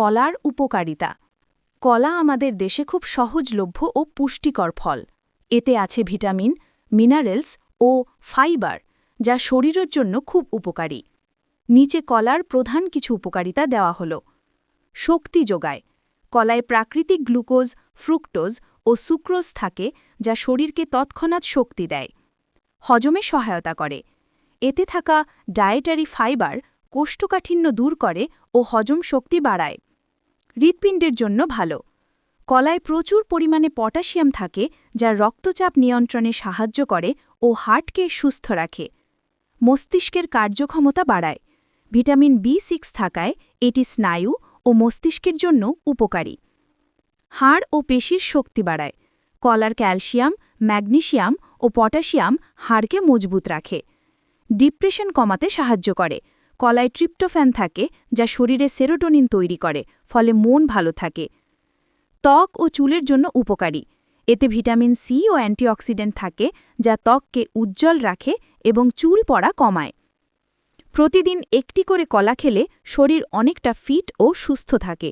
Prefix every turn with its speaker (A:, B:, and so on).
A: কলার উপকারিতা। কলা আমাদের দেশে খুব সহজলভ্য ও পুষ্টিকর ফল। এতে আছে ভিটামিন, মিনারেলস ও ফাইবার, যা শরীরের জন্য খুব উপকারী। নিচে কলার প্রধান কিছু উপকারিতা দেওয়া হল। শক্তি যোগায়। কলায় প্রাকৃতিক গ্লুকোজ, ফ্রুক্টোজ ও সুক্রোজ থাকে, যা শরীরকে তৎক্ষণাৎ শক্তি দেয়। হজমে সহায়তা করে। এতে থাকা ডায়েটারি ফাইবার কোষ্ঠকাঠিন্য দূর করে ও হজম শক্তি বাড়ায়। হৃৎপিণ্ডের জন্য ভালো। কলায় প্রচুর পরিমাণে পটাশিয়াম থাকে, যা রক্তচাপ নিয়ন্ত্রণে সাহায্য করে ও হার্টকে সুস্থ রাখে। মস্তিষ্কের কার্যক্ষমতা বাড়ায়। ভিটামিন বি সিক্স থাকায় এটি স্নায়ু ও মস্তিষ্কের জন্য উপকারী। হাড় ও পেশির শক্তি বাড়ায়। কলার ক্যালসিয়াম, ম্যাগনেশিয়াম ও পটাশিয়াম হাড়কে মজবুত রাখে। ডিপ্রেশন কমাতে সাহায্য করে। কলায় ট্রিপ্টোফ্যান থাকে, যা শরীরে সেরোটোনিন তৈরি করে, ফলে মন ভালো থাকে। ত্বক ও চুলের জন্য উপকারী। এতে ভিটামিন সি ও অ্যান্টিঅক্সিডেন্ট থাকে, যা ত্বককে উজ্জ্বল রাখে এবং চুল পড়া কমায়। প্রতিদিন একটি করে কলা খেলে শরীর অনেকটা ফিট ও সুস্থ থাকে।